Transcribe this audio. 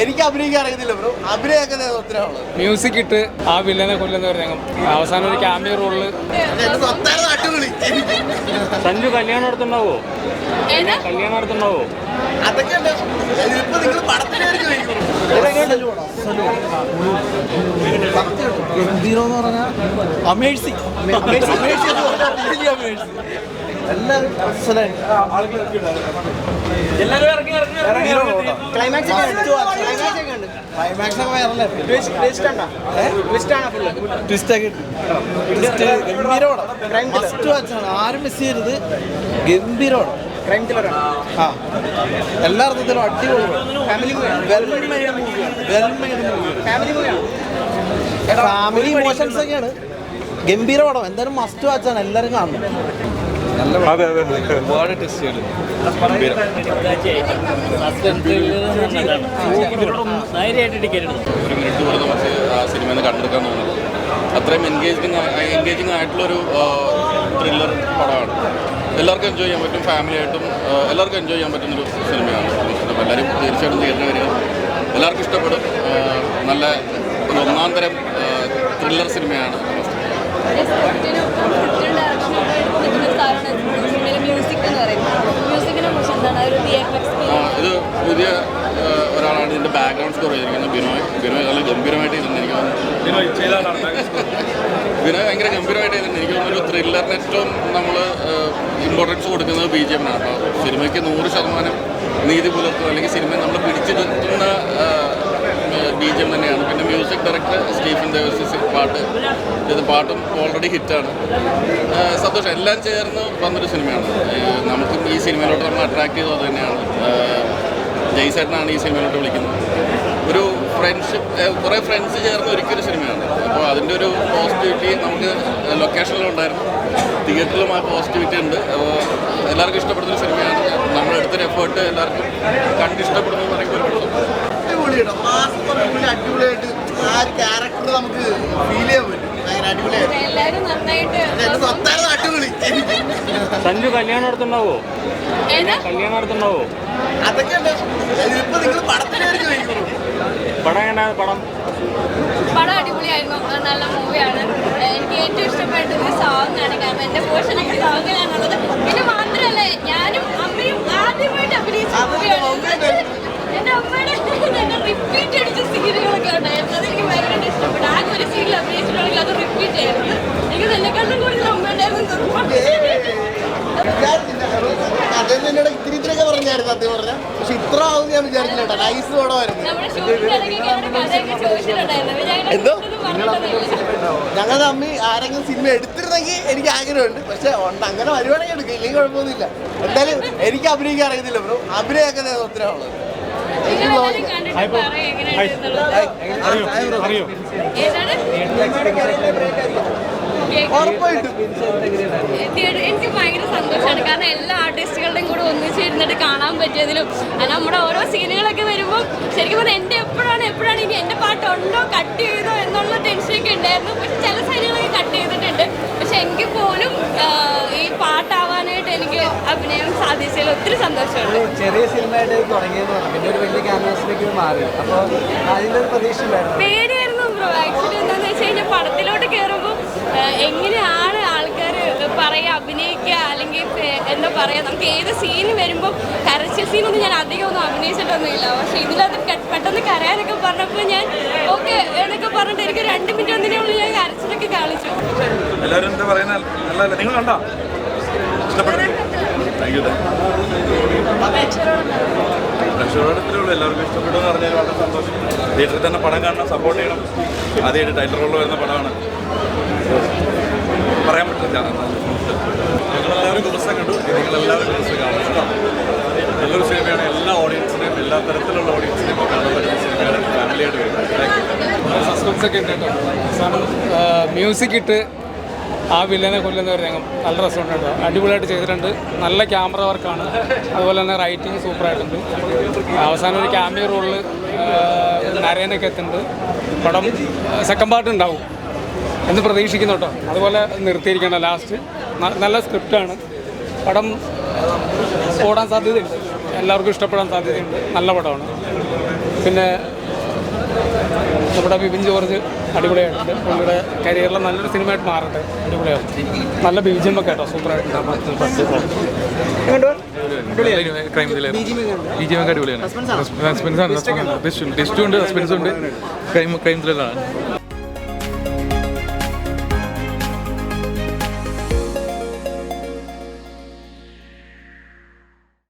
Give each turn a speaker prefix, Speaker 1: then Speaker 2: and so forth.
Speaker 1: എനിക്ക് അഭിനയിക്കാൻ അറിയത്തില്ല ബ്രോ. അഭിനയൊക്കെ
Speaker 2: മ്യൂസിക് ഇട്ട് ആ വില്ലനെ കൊല്ലുന്ന ഒരു രംഗം. അവസാനം ഒരു ക്യാമിയ
Speaker 1: എനിക്ക്
Speaker 3: സഞ്ജു കല്യാണം അടുത്തുണ്ടാവോ കല്യാണം അടുത്തുണ്ടാവോ
Speaker 1: അതൊക്കെ നിങ്ങൾ പടത്തിന്റെ പേര് ചോദിക്കും. ഇറങ്ങി അമേഴ്സിങ് എല്ലാവരും ക്ലൈമാക്സ് ആരും മിസ് ചെയ്യരുത്. ഗംഭീരമാണ്. ആ. എല്ലാ അർത്ഥത്തിലും അടിപൊളി ഫാമിലി ഇമോഷൻസ് ഒക്കെയാണ്. ഗംഭീര പടം എന്തായാലും മസ്റ്റ് വാച്ചാണ് എല്ലാവരും കാണണം.
Speaker 3: അതെ അതെ
Speaker 2: ഒരുപാട് ടെസ്റ്റുകൾ
Speaker 4: ഒരു മിനിറ്റ് പോലും നമുക്ക് ആ സിനിമയിൽ നിന്ന് കണ്ടെടുക്കാൻ തോന്നുന്നത് അത്രയും എൻഗേജിങ് എൻഗേജിങ് ആയിട്ടുള്ളൊരു ത്രില്ലർ പടമാണ്. എല്ലാവർക്കും എൻജോയ് ചെയ്യാൻ പറ്റും ഫാമിലി ആയിട്ടും എല്ലാവർക്കും എൻജോയ് ചെയ്യാൻ പറ്റുന്നൊരു സിനിമയാണ്. എല്ലാവരും തീർച്ചയായിട്ടും തിയേറ്ററിൽ വരിക. എല്ലാവർക്കും ഇഷ്ടപ്പെടും. നല്ല ഒരു ഒന്നാം തരം ത്രില്ലർ സിനിമയാണ്. ഇത്. പുതിയ ഒരാളാണ്. ഇതിന്റെ ബാക്ക്ഗ്രൗണ്ട് സ്കോർ ചെയ്തിരിക്കുന്നത് ബിനോയ്. ബിനോയ് നല്ല ഗംഭീരമായിട്ട് ചെയ്തിട്ടുണ്ട് എനിക്ക് തോന്നുന്നു ബിനോയ് ഭയങ്കര ഗംഭീരമായിട്ട് ചെയ്തിട്ടുണ്ട് എനിക്ക് തോന്നുന്നു ഒരു ത്രില്ലറിന് ഏറ്റവും നമ്മൾ ഇമ്പോർട്ടൻസ് കൊടുക്കുന്നത് ബി ജെ എമ്മിനാണ്. അപ്പോൾ സിനിമയ്ക്ക് നൂറ് ശതമാനം നീതി പുലർത്തുക അല്ലെങ്കിൽ സിനിമ നമ്മൾ പിടിച്ചെടുക്കുന്ന ബി ജി എം തന്നെയാണ്. പിന്നെ മ്യൂസിക് ഡയറക്ടർ സ്റ്റീഫൻ ദേവസ് പാട്ട്. ഇത് പാട്ടും ഓൾറെഡി ഹിറ്റാണ് സന്തോഷം. എല്ലാം ചേർന്ന് വന്നൊരു സിനിമയാണ്. നമുക്കും ഈ സിനിമയിലോട്ട് നമ്മൾ അട്രാക്ട് ചെയ്തത് തന്നെയാണ്. ജയ്സേട്ടനാണ് ഈ സിനിമയിലോട്ട് വിളിക്കുന്നത്. ഒരു ഫ്രണ്ട്ഷിപ്പ് കുറേ ഫ്രണ്ട്സ് ചേർന്ന് ഒരുക്കിയൊരു സിനിമയാണ്. അപ്പോൾ അതിന്റെ ഒരു പോസിറ്റിവിറ്റി നമുക്ക് ലൊക്കേഷനിലുണ്ടായിരുന്നു തിയേറ്ററിലും ആ പോസിറ്റിവിറ്റി ഉണ്ട്. അപ്പോൾ എല്ലാവർക്കും ഇഷ്ടപ്പെടുന്നൊരു സിനിമയാണ്. നമ്മളെടുത്തൊരു എഫേർട്ട് എല്ലാവർക്കും കണ്ട് ഇഷ്ടപ്പെടുന്നു എന്ന് പറയുമ്പോൾ
Speaker 1: അടിപൊളിയാണ് മാസം അടിപൊളിയായിട്ട് ആ ഒരു ക്യാരക്ടർ നമുക്ക് ഫീൽ ചെയ്യാൻ പറ്റും. ഭയങ്കര അടിപൊളിയായിട്ട്. അടിപൊളി.
Speaker 3: സഞ്ജു കല്യാണം അടുത്തുണ്ടാവോ
Speaker 5: ഏതാ?
Speaker 3: കല്യാണം അടുത്തുണ്ടാവോ
Speaker 1: അതൊക്കെ ഇപ്പൊ നിങ്ങൾ പടത്തിന്റെ പേര് ചോദിക്കും.
Speaker 3: പടം എങ്ങനെ പടം?
Speaker 5: പടം അടിപൊളിയായിരുന്നു. നല്ല മൂവിയാണ്. എനിക്ക് ഏറ്റവും ഇഷ്ടപ്പെട്ടത് സോങ് ആണ്. കാരണം എന്റെ എന്റെ പോർഷനൊക്കെ സോങ്ങിലാണുള്ളത് പിന്നെ മാത്രമല്ല ഞാനും
Speaker 1: ഞാൻ വിചാരിച്ചില്ല കേട്ടോ. നൈസ് പടമായിരുന്നു എന്തോ? ആരെങ്കിലും സിനിമ എടുത്തിരുന്നെങ്കിൽ എനിക്ക് ആഗ്രഹമുണ്ട്. പക്ഷെ ഉണ്ട്. അങ്ങനെ വരുവാണെങ്കിൽ എടുക്കും. ഇല്ലെങ്കിൽ കുഴപ്പമൊന്നുമില്ല. എന്തായാലും എനിക്ക് അഭിനയിക്കാൻ അറിയത്തില്ല ബ്രോ. അഭിനയൊക്കെ ഉത്തരവുള്ളത്
Speaker 5: നിങ്ങളെല്ലാവരും കണ്ടിട്ട് പറയും എങ്ങനെയാണെന്നുള്ളത്
Speaker 3: അറിയോ?
Speaker 5: ഏതാണ്?
Speaker 1: ഉറപ്പായിട്ടും.
Speaker 5: എനിക്ക് ഭയങ്കര സന്തോഷമാണ്. കാരണം എല്ലാ ആർട്ടിസ്റ്റുകളുടെയും കൂടെ ഒന്നിച്ചിരുന്നിട്ട് കാണാൻ പറ്റിയതിലും. നമ്മുടെ ഓരോ സീനുകളൊക്കെ വരുമ്പോൾ ശരിക്കും പറഞ്ഞാൽ എന്റെ എപ്പോഴാണ് എപ്പോഴാണ് ഇനി എന്റെ പാട്ടുണ്ടോ കട്ട് ചെയ്തോ എന്നുള്ള ടെൻഷനൊക്കെ ഉണ്ടായിരുന്നു. പക്ഷെ ചില സീനുകളൊക്കെ കട്ട് ചെയ്തിട്ടുണ്ട്. പക്ഷെ എങ്കിൽ പോലും ഈ പാട്ടാവാനായിട്ട് എനിക്ക് അഭിനയം സാധിച്ചതിൽ ഒത്തിരി സന്തോഷമുണ്ട്.
Speaker 6: ചെറിയ സിനിമയായിട്ട് തുടങ്ങിയെന്ന് പറഞ്ഞു. പിന്നെ ഒരു വലിയ ക്യാൻവാസിലേക്ക് മാറി. അപ്പോൾ അതിന്റെ ഒരു പ്രതീക്ഷ
Speaker 5: പേടിയായിരുന്നു ബ്രോ. ആക്ച്വലി എന്താണെന്ന് വെച്ച് കഴിഞ്ഞാൽ പടത്തിലോട്ട് കയറുമ്പോൾ എങ്ങനെയാണ് ആൾക്കാർ പറയുക അഭിനയിക്കുക എന്താ പറയുക നമുക്ക് ഏത് സീൻ വരുമ്പോൾ കരച്ചിൽ സീനൊന്നും ഞാൻ അധികം ഒന്നും അഭിനയിച്ചിട്ടൊന്നുമില്ല. പക്ഷേ ക- പെട്ടെന്ന് കരയാനൊക്കെ പറഞ്ഞപ്പോൾ ഞാൻ ഓക്കെ എന്നൊക്കെ പറഞ്ഞിട്ട് എനിക്ക് രണ്ട് മിനിറ്റ് ഒന്നിനെ ഉള്ളിൽ ഞാൻ കരച്ചിലൊക്കെ കാണിച്ചു.
Speaker 7: എല്ലാവരും എന്താ പറയുന്നത് നല്ലതല്ല? നിങ്ങൾ കണ്ടോ എല്ലാവർക്കും ഇഷ്ടപ്പെട്ടു എന്ന് വളരെ സന്തോഷം. തിയേറ്ററിൽ തന്നെ പടം കാണണം സപ്പോർട്ട് ചെയ്യണം. ആദ്യമായിട്ട് ടൈറ്റിൽ റോളിൽ വരുന്ന പടമാണ്. പറയാൻ പറ്റില്ല. ഞങ്ങളെല്ലാവരും ദിവസം കണ്ടു. നിങ്ങളെല്ലാവരും ദിവസം കാണും കേട്ടോ. നല്ലൊരു സിനിമയാണ്. എല്ലാ ഓഡിയൻസിനെയും എല്ലാ തരത്തിലുള്ള ഓഡിയൻസിനെയും കാണാൻ പറ്റുന്ന സിനിമയാണ് ഫാമിലിയായിട്ട് വരുന്നത്.
Speaker 2: സസ്പെൻസ് ഒക്കെ ഉണ്ട് അവസാനം മ്യൂസിക് ഇട്ട് ആ വില്ലനെ കൊല്ലുന്ന ഒരു രംഗം നല്ല രസമുണ്ട് അടിപൊളിയായിട്ട് ചെയ്തിട്ടുണ്ട്. നല്ല ക്യാമറ വർക്കാണ് അതുപോലെ തന്നെ റൈറ്റിംഗ് സൂപ്പറായിട്ടുണ്ട് അവസാനം ഒരു ക്യാമിയ റോളിൽ നരേനൊക്കെ എത്തുന്നുണ്ട്. പടം സെക്കൻഡ് പാർട്ട് ഉണ്ടാവും. എന്ന് പ്രതീക്ഷിക്കുന്നു കേട്ടോ. അതുപോലെ നിർത്തിയിരിക്കണം ലാസ്റ്റ് നല്ല സ്ക്രിപ്റ്റാണ് പടം ഓടാൻ സാധ്യതയുണ്ട്. എല്ലാവർക്കും ഇഷ്ടപ്പെടാൻ സാധ്യതയുണ്ട്. നല്ല പടമാണ്. പിന്നെ നമ്മുടെ ബിപിൻ ജോർജ് അടിപൊളിയായിട്ടുണ്ട്. പുള്ളിയുടെ കരിയറിലെ നല്ലൊരു സിനിമയായിട്ട് മാറട്ടെ. അടിപൊളിയാണ് നല്ല ബീജിയം ഒക്കെ കേട്ടോ. സൂപ്പറായിട്ട്
Speaker 7: ക്രൈം ബി ജി എം ഒക്കെ അടിപൊളിയാണ്. സസ്പെൻസ് ആണ്? ടെസ്റ്റ് ഉണ്ട്. സസ്പെൻസ് ഉണ്ട്. Crime crime ത്രില്ലാണ്